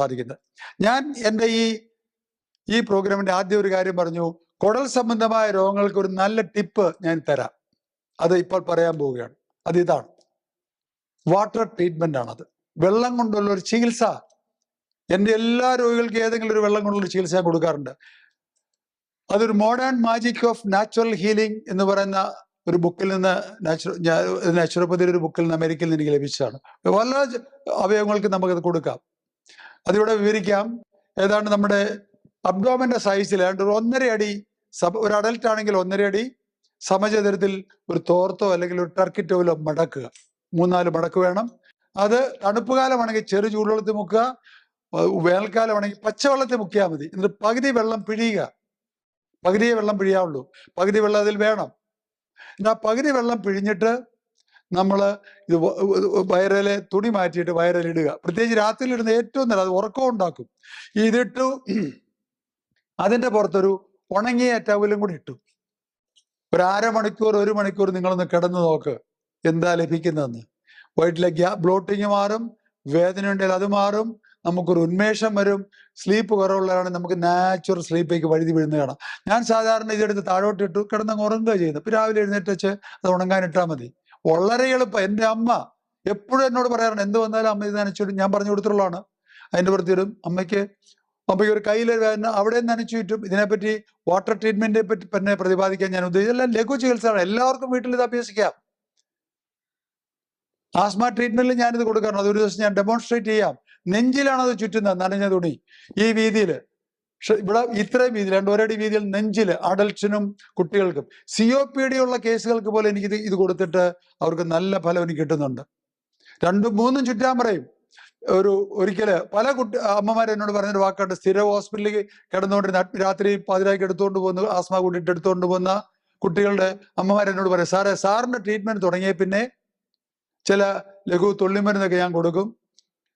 സാധിക്കുന്നത് ഞാൻ എന്റെ ഈ ഈ പ്രോഗ്രാമിന്റെ ആദ്യ ഒരു കാര്യം പറഞ്ഞു. കുടൽ സംബന്ധമായ രോഗങ്ങൾക്ക് ഒരു നല്ല ടിപ്പ് ഞാൻ തരാം. അത് ഇപ്പോൾ പറയാൻ പോവുകയാണ്. അത് ഇതാണ്. വാട്ടർ ട്രീറ്റ്മെന്റ് ആണത് വെള്ളം കൊണ്ടുള്ള ഒരു ചികിത്സ. എന്റെ എല്ലാ രോഗികൾക്കും ഏതെങ്കിലും ഒരു വെള്ളം കൊണ്ടുള്ള ചികിത്സ കൊടുക്കാറുണ്ട്. അതൊരു modern magic of natural healing എന്ന് പറയുന്ന ഒരു ബുക്കിൽ നിന്ന് നാച്ചുറൽ നാച്ചുറോപ്പതിയുടെ ഒരു ബുക്കിൽ നിന്ന് അമേരിക്കയിൽ നിന്ന് എനിക്ക് ലഭിച്ചതാണ്. പല അവയവങ്ങൾക്ക് നമുക്കത് കൊടുക്കാം. അതിവിടെ വിവരിക്കാം. ഏതാണ്ട് നമ്മുടെ അബ്ഡോമന്റെ സൈസിൽ ഏതാണ്ട് ഒരു ഒന്നര അടി സബ ഒരു അഡൽട്ട് ആണെങ്കിൽ ഒന്നര അടി സമചതുരത്തിൽ ഒരു തോർത്തോ അല്ലെങ്കിൽ ഒരു ടർക്കി ടോയിലോ മടക്കുക. മൂന്നാൽ മടക്ക് വേണം. അത് തണുപ്പ് കാലമാണെങ്കിൽ ചെറു ചൂടുവെള്ളത്തിൽ മുക്കുക. വേനൽക്കാലമാണെങ്കിൽ പച്ചവെള്ളത്തിൽ മുക്കിയാൽ മതി. എന്നിട്ട് പകുതി വെള്ളം പിഴിയുക. പകുതിയെ വെള്ളം പിഴിയാവുള്ളൂ. പകുതി വെള്ളം അതിൽ വേണം. എന്നിട്ട് ആ പകുതി വെള്ളം പിഴിഞ്ഞിട്ട് നമ്മൾ ഇത് വയറിലെ തുണി മാറ്റിയിട്ട് വയറിലിടുക. പ്രത്യേകിച്ച് രാത്രിയിൽ ഇടുന്ന ഏറ്റവും നല്ലത് ഉറക്കം ഉണ്ടാക്കും. ഇതിട്ടു അതിന്റെ പുറത്തൊരു ഉണങ്ങിയ ടവലും കൂടി ഇട്ടു. ഒരു അരമണിക്കൂർ ഒരു മണിക്കൂർ നിങ്ങളൊന്ന് കിടന്ന് നോക്ക് എന്താ ലഭിക്കുന്നതെന്ന്. വയറ്റിലെ ഗ്യാ ബ്ലോട്ടിങ് മാറും വേദന ഉണ്ടെങ്കിൽ അത് മാറും നമുക്കൊരു ഉന്മേഷം വരും. സ്ലീപ്പ് കുറവുള്ളതാണ് നമുക്ക് നാച്ചുറൽ സ്ലീപ്പിലേക്ക് വഴുതി വീഴുന്ന കാണാം. ഞാൻ സാധാരണ ഇതെടുത്ത് താഴോട്ട് ഇട്ടു കിടന്നങ്ങ് ഉറങ്ങുക ചെയ്യുന്നത്. രാവിലെ എഴുന്നേറ്റ് വെച്ച് അത് ഉണങ്ങാൻ ഇട്ടാൽ മതി. വളരെ എളുപ്പം. എന്റെ അമ്മ എപ്പോഴും എന്നോട് പറയാറുണ്ട് എന്ത് വന്നാലും അമ്മ ഇത് ഞാൻ പറഞ്ഞു കൊടുത്തിട്ടുള്ളതാണ്. അതിന്റെ പുറത്തിടും അമ്മയ്ക്ക് അമ്മയ്ക്ക് ഒരു കയ്യിൽ വേദന അവിടെ നനച്ചു ചുറ്റും ഇതിനെപ്പറ്റി വാട്ടർ ട്രീറ്റ്മെന്റിനെ പറ്റി തന്നെ പ്രതിപാദിക്കാൻ ഞാൻ ഉദ്ദേശിച്ചു. എല്ലാം ലഘു ചികിത്സയാണ്. എല്ലാവർക്കും വീട്ടിൽ ഇത് അഭ്യസിക്കാം. ആസ്മ ട്രീറ്റ്മെന്റിൽ ഞാനിത് കൊടുക്കാറുണ്ട്. ഒരു ദിവസം ഞാൻ ഡെമോൺസ്ട്രേറ്റ് ചെയ്യാം. നെഞ്ചിലാണ് അത് ചുറ്റുന്നത് നനഞ്ഞ തുണി. ഈ വീതിയിൽ ഇവിടെ ഇത്രയും വീതി രണ്ടൊരടി വീതിയിൽ നെഞ്ചിൽ അഡൽട്സിനും കുട്ടികൾക്കും സി ഒ പി ഡി ഉള്ള കേസുകൾക്ക് പോലെ എനിക്ക് ഇത് ഇത് കൊടുത്തിട്ട് അവർക്ക് നല്ല ഫലം എനിക്ക് കിട്ടുന്നുണ്ട്. രണ്ടും മൂന്നും ചുറ്റാൻ പറയും ഒരു ഒരിക്കൽ പല കുട്ടി അമ്മമാർ എന്നോട് പറഞ്ഞൊരു വാക്കുണ്ട് സ്ഥിര ഹോസ്പിറ്റലിൽ കിടന്നുകൊണ്ടിരുന്ന രാത്രി പാതിരാക്കി എടുത്തുകൊണ്ട് പോകുന്ന ആസ്മ കൂട്ടിയിട്ട് എടുത്തുകൊണ്ട് പോകുന്ന കുട്ടികളുടെ അമ്മമാർ എന്നോട് പറയും സാറേ സാറിന്റെ ട്രീറ്റ്മെന്റ് തുടങ്ങിയ പിന്നെ ചില ലഘു തുള്ളിമരുന്നൊക്കെ ഞാൻ കൊടുക്കും.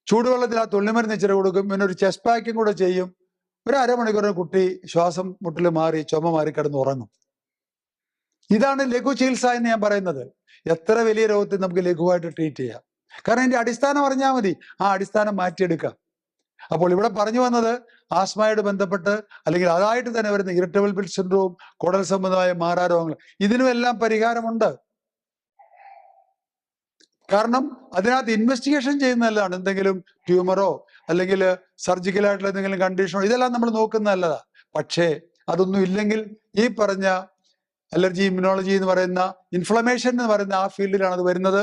ചൂടുവെള്ളത്തിൽ ആ തുള്ളിമരുന്ന് ഇച്ചിരി കൊടുക്കും. പിന്നെ ഒരു ചെസ്റ്റ് പാക്കും കൂടെ ചെയ്യും. ഒരു അരമണിക്കൂറിന് കുട്ടി ശ്വാസം മുട്ടിൽ മാറി ചുമ മാറി കിടന്ന് ഉറങ്ങും. ഇതാണ് ലഘു ചികിത്സ എന്ന് ഞാൻ പറയുന്നത്. എത്ര വലിയ രോഗത്തെ നമുക്ക് ലഘുവായിട്ട് ട്രീറ്റ് ചെയ്യാം. കാരണം ഇതിന്റെ അടിസ്ഥാനം അറിഞ്ഞാൽ മതി. ആ അടിസ്ഥാനം മാറ്റിയെടുക്കാം. അപ്പോൾ ഇവിടെ പറഞ്ഞു വന്നത് ആസ്മയോട് ബന്ധപ്പെട്ട് അല്ലെങ്കിൽ അതായിട്ട് തന്നെ വരുന്ന ഇറിറ്റബിൾ ബിൽ സിൻഡ്രോം കുടൽ സംബന്ധമായ മാറാരോഗങ്ങൾ ഇതിനുമെല്ലാം പരിഹാരമുണ്ട്. കാരണം അതിനകത്ത് ഇൻവെസ്റ്റിഗേഷൻ ചെയ്യുന്നതല്ലാണ് എന്തെങ്കിലും ട്യൂമറോ അല്ലെങ്കിൽ സർജിക്കൽ ആയിട്ടുള്ള എന്തെങ്കിലും കണ്ടീഷനോ ഇതെല്ലാം നമ്മൾ നോക്കുന്ന നല്ലതാ. പക്ഷേ അതൊന്നും ഇല്ലെങ്കിൽ ഈ പറഞ്ഞ അലർജി ഇമ്മ്യൂണോളജി എന്ന് പറയുന്ന ഇൻഫ്ലമേഷൻ എന്ന് പറയുന്ന ആ ഫീൽഡിലാണ് അത് വരുന്നത്.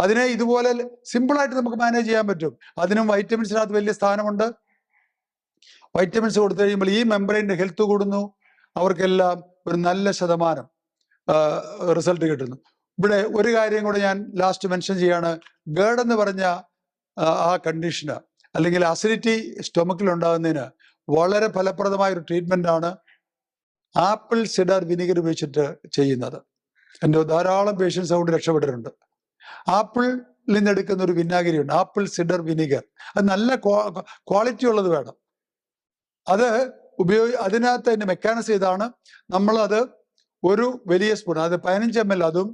അതിനെ ഇതുപോലെ സിമ്പിളായിട്ട് നമുക്ക് മാനേജ് ചെയ്യാൻ പറ്റും. അതിനും വൈറ്റമിൻസിനകത്ത് വലിയ സ്ഥാനമുണ്ട്. വൈറ്റമിൻസ് കൊടുത്തു കഴിയുമ്പോൾ ഈ മെമ്പറിന്റെ ഹെൽത്ത് കൂടുന്നു. അവർക്കെല്ലാം ഒരു നല്ല ശതമാനം റിസൾട്ട് കിട്ടുന്നു. ഇവിടെ ഒരു കാര്യം കൂടെ ഞാൻ ലാസ്റ്റ് മെൻഷൻ ചെയ്യാണ്. ഗേഡ് എന്ന് പറഞ്ഞ ആ, ആ കണ്ടീഷന് അല്ലെങ്കിൽ അസിഡിറ്റി സ്റ്റൊമക്കിൽ ഉണ്ടാകുന്നതിന് വളരെ ഫലപ്രദമായ ഒരു ട്രീറ്റ്മെന്റ് ആണ് ആപ്പിൾ സിഡർ വിനീഗർ ഉപയോഗിച്ചിട്ട് ചെയ്യുന്നത്. എന്റെ ധാരാളം പേഷ്യൻസ് അതുകൊണ്ട് രക്ഷപ്പെട്ടിട്ടുണ്ട്. ആപ്പിളിൽ നിന്ന് എടുക്കുന്ന ഒരു വിനാഗിരി ഉണ്ട്. Apple cider vinegar. അത് നല്ല ക്വാളിറ്റി ഉള്ളത് വേണം. അത് ഉപയോഗി അതിനകത്ത് അതിന്റെ മെക്കാനിസം ഇതാണ് നമ്മളത് ഒരു വലിയ സ്പൂൺ അത് പതിനഞ്ച് എം എൽ അതും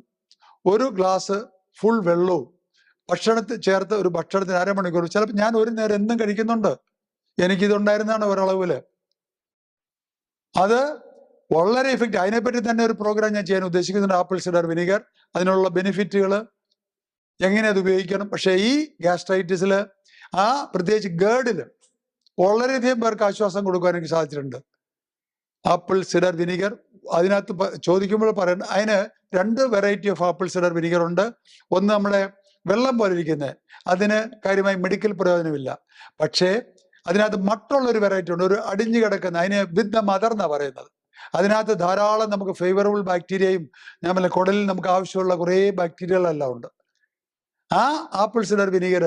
ഒരു ഗ്ലാസ് ഫുൾ വെള്ളവും ഭക്ഷണത്തിൽ ചേർത്ത് ഒരു ഭക്ഷണത്തിന് അരമണിക്കൂർ. ചിലപ്പോൾ ഞാൻ ഒരു നേരം എന്നും കഴിക്കുന്നുണ്ട്. എനിക്കിതുണ്ടായിരുന്നതാണ് ഒരളവിൽ അത് വളരെ ഇഫക്റ്റ് അതിനെപ്പറ്റി തന്നെ ഒരു പ്രോഗ്രാം ഞാൻ ചെയ്യാൻ ഉദ്ദേശിക്കുന്നുണ്ട്. ആപ്പിൾ സിഡർ വിനിഗർ അതിനുള്ള ബെനിഫിറ്റുകൾ എങ്ങനെ അത് ഉപയോഗിക്കണം? പക്ഷേ ഈ ഗ്യാസ്ട്രൈറ്റിസിൽ ആ പ്രത്യേകിച്ച് ഗേഡിൽ വളരെയധികം പേർക്ക് ആശ്വാസം കൊടുക്കാൻ എനിക്ക് സാധിച്ചിട്ടുണ്ട്. ആപ്പിൾ സിഡർ വിനിഗർ അതിനകത്ത് ചോദിക്കുമ്പോൾ പറയുന്നത് അതിന് രണ്ട് variety of apple cider vinegar ഉണ്ട്. ഒന്ന് നമ്മുടെ വെള്ളം പോലെ ഇരിക്കുന്നത് അതിന് കാര്യമായി മെഡിക്കൽ പ്രയോജനമില്ല. പക്ഷേ അതിനകത്ത് മറ്റുള്ളൊരു വെറൈറ്റി ഉണ്ട്. ഒരു അടിഞ്ഞു കിടക്കുന്ന അതിന് വിദ്ധ മദർ എന്നാണ് പറയുന്നത്. അതിനകത്ത് ധാരാളം നമുക്ക് ഫേവറബിൾ ബാക്ടീരിയയും ഞാൻ പറഞ്ഞ കുടലിൽ നമുക്ക് ആവശ്യമുള്ള കുറേ ബാക്ടീരിയകളെല്ലാം ഉണ്ട്. ആ ആപ്പിൾ സിഡർ വിനീഗർ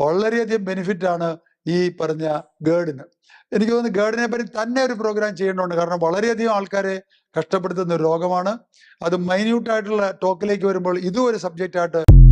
വളരെയധികം ബെനിഫിറ്റ് ആണ് ഈ പറഞ്ഞ ഗേഡിന് എനിക്ക് തോന്നുന്നു ഗേഡിനെ പറ്റി തന്നെ ഒരു പ്രോഗ്രാം ചെയ്യേണ്ടതുണ്ട്. കാരണം വളരെയധികം ആൾക്കാരെ കഷ്ടപ്പെടുത്തുന്ന ഒരു രോഗമാണ്. അത് മൈന്യൂട്ടായിട്ടുള്ള ടോക്കിലേക്ക് വരുമ്പോൾ ഇതും ഒരു സബ്ജക്റ്റ് ആയിട്ട്